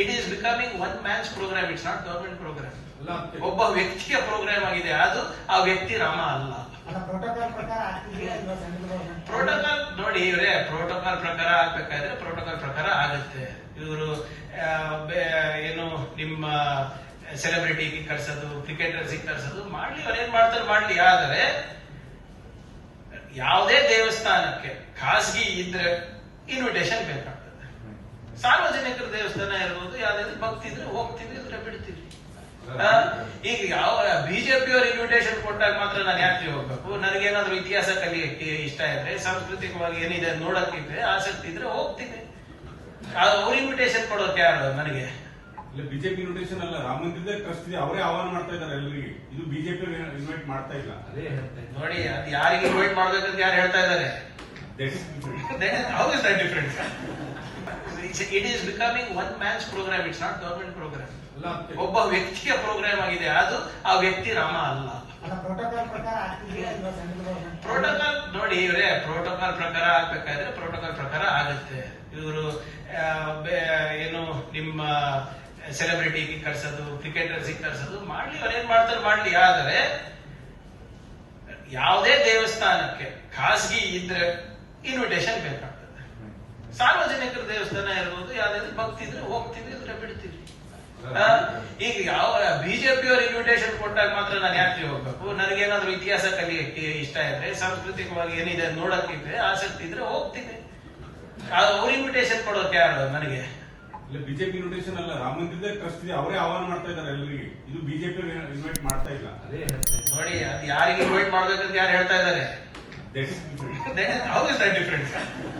It is becoming one man's program it's not government program ಒಬ್ಬ ವ್ಯಕ್ತಿಯ program ಆಗಿದೆ. ಅದು ಆ ವ್ಯಕ್ತಿ ರಾಮ ಅಲ್ಲ. ಪ್ರೋಟೋಕಾಲ್ ನೋಡಿ ಇವರೇ ಪ್ರೋಟೋಕಾಲ್ ಪ್ರಕಾರ ಆಗ್ಬೇಕಾದ್ರೆ ಪ್ರೋಟೋಕಾಲ್ ಪ್ರಕಾರ ಆಗುತ್ತೆ. ಇವರು ಏನು ನಿಮ್ಮ ಸೆಲೆಬ್ರಿಟಿಗೆ ಕರ್ಸೋದು ಕ್ರಿಕೆಟರ್ಸಿಗೆ ಕರ್ಸೋದು ಮಾಡ್ಲಿ ಅವ್ರು ಏನ್ ಮಾಡ್ತಾರೆ ಮಾಡ್ಲಿ. ಆದರೆ ಯಾವುದೇ ದೇವಸ್ಥಾನಕ್ಕೆ ಖಾಸಗಿ ಇದ್ರೆ ಇನ್ವಿಟೇಷನ್ ಬೇಕಾಗ್ತದೆ. ಸಾರ್ವಜನಿಕರ ದೇವಸ್ಥಾನ ಇದ್ರೆ ಹೋಗ್ತೀವಿ ಇದ್ರೆ ಬಿಡ್ತೀವಿ ಈಗ ಯಾವ ಬಿಜೆಪಿ ಅವರು ಇನ್ವಿಟೇಷನ್ ಕೊಟ್ಟಾಗ ಮಾತ್ರ ನಾನು ಯಾಕೆ ಹೋಗ್ಬೇಕು? ನನಗೇನಾದ್ರೂ ಇತಿಹಾಸ ಕಲಿಯಕ್ಕೆ ಇಷ್ಟ ಇದ್ರೆ ಸಾಂಸ್ಕೃತಿಕವಾಗಿ ಏನಿದೆ ನೋಡಕ್ಕಿದ್ರೆ ಆಸಕ್ತಿ ಇದ್ರೆ ಹೋಗ್ತೀನಿ. ಅವ್ರ ಇನ್ವಿಟೇಷನ್ ಕೊಡೋಕೆ ಯಾರು ನನಗೆ? ಇಲ್ಲ ಬಿಜೆಪಿ ಇನ್ವಿಟೇಷನ್ ಅಲ್ಲ ರಾಮ ಮಂದಿರದ ಟ್ರಸ್ಟ್ ಇದೆ ಅವರೇ ಆಹ್ವಾನ ಮಾಡ್ತಾ ಇದ್ದಾರೆ ಎಲ್ಲರಿಗೆ. ಇದು ಬಿಜೆಪಿ ಇನ್ವೈಟ್ ಮಾಡ್ತಾ ಇಲ್ಲ. ಅದೇ. ನೋಡಿ ಅದು ಯಾರಿಗೆ ಇನ್ವೈಟ್ ಮಾಡ್ಬೇಕಂತ ಯಾರು ಹೇಳ್ತಾ ಇದ್ದಾರೆ? That is different. then how is that it is becoming one man's program it's not government program ಅಲ್ಲ ಅದಕ್ಕೆ ಒಬ್ಬ ವ್ಯಕ್ತಿಯ ಪ್ರೋಗ್ರಾಮ್ ಆಗಿದೆ. ಅದು ಆ ವ್ಯಕ್ತಿ ರಾಮ ಅಲ್ಲ. ಪ್ರೋಟೋಕಾಲ್ ನೋಡಿ ಇವರೇ ಪ್ರೋಟೋಕಾಲ್ ಪ್ರಕಾರ ಆಗ್ಬೇಕಾದ್ರೆ ಪ್ರೋಟೋಕಾಲ್ ಪ್ರಕಾರ ಆಗುತ್ತೆ. ಇವರು ಏನು ನಿಮ್ಮ ಸೆಲೆಬ್ರಿಟಿಗೆ ಕರ್ಸೋದು ಕ್ರಿಕೆಟರ್ಸಿಗೆ ಕರ್ಸೋದು ಮಾಡ್ಲಿ ಅವ್ರೇನ್ ಏನ್ ಮಾಡ್ತಾರೆ ಮಾಡ್ಲಿ. ಆದರೆ ಯಾವುದೇ ದೇವಸ್ಥಾನಕ್ಕೆ ಖಾಸಗಿ ಇದ್ರೆ ಇನ್ವಿಟೇಷನ್ ಬೇಕಾಗ್ತದೆ. ಸಾರ್ವಜನಿಕರ ದೇವಸ್ಥಾನ ಇರ್ಬೋದು ಯಾವ್ದಾದ್ರು ಭಕ್ತಿದ್ರೆ ಹೋಗ್ತಿದ್ರೆ ಇದ್ರೆ ಬಿಡ್ತೀವಿ. ಈಗ ಯಾವ ಬಿಜೆಪಿ ಅವ್ರ ಇನ್ವಿಟೇಷನ್ ಕೊಟ್ಟಾಗ ಮಾತ್ರ ನಾನು ಯಾತ್ರೆ ಹೋಗ್ಬೇಕು. ನನಗೇನಾದ್ರೂ ಇತಿಹಾಸ ಕಲಿಯಕ್ಕೆ ಇಷ್ಟ ಇದ್ರೆ ಸಾಂಸ್ಕೃತಿಕವಾಗಿ ಏನಿದೆ ನೋಡಕ್ಕಿದ್ರೆ ಆಸಕ್ತಿ ಇದ್ರೆ ಹೋಗ್ತೀನಿ ಅವ್ರ ಇನ್ವಿಟೇಷನ್ ಕೊಡೋಕೆ ಯಾರು ನನಗೆ? ಇಲ್ಲ ಬಿಜೆಪಿ ಇನ್ವಿಟೇಷನ್ ಅಲ್ಲ ರಾಮ ಮಂದಿರದ ಟ್ರಸ್ಟ್ ಇದೆ. ಅವರೇ ಆಹ್ವಾನ ಮಾಡ್ತಾ ಇದ್ದಾರೆ ಎಲ್ಲರಿಗೆ. ಇದು ಬಿಜೆಪಿ ಇನ್ವೈಟ್ ಮಾಡ್ತಾ ಇಲ್ಲ. ನೋಡಿ ಅದು ಯಾರಿಗೆ ಇನ್ವೈಟ್ ಮಾಡ್ಬೇಕಂತ ಯಾರು ಹೇಳ್ತಾ ಇದ್ದಾರೆ? That is different. then how is that different?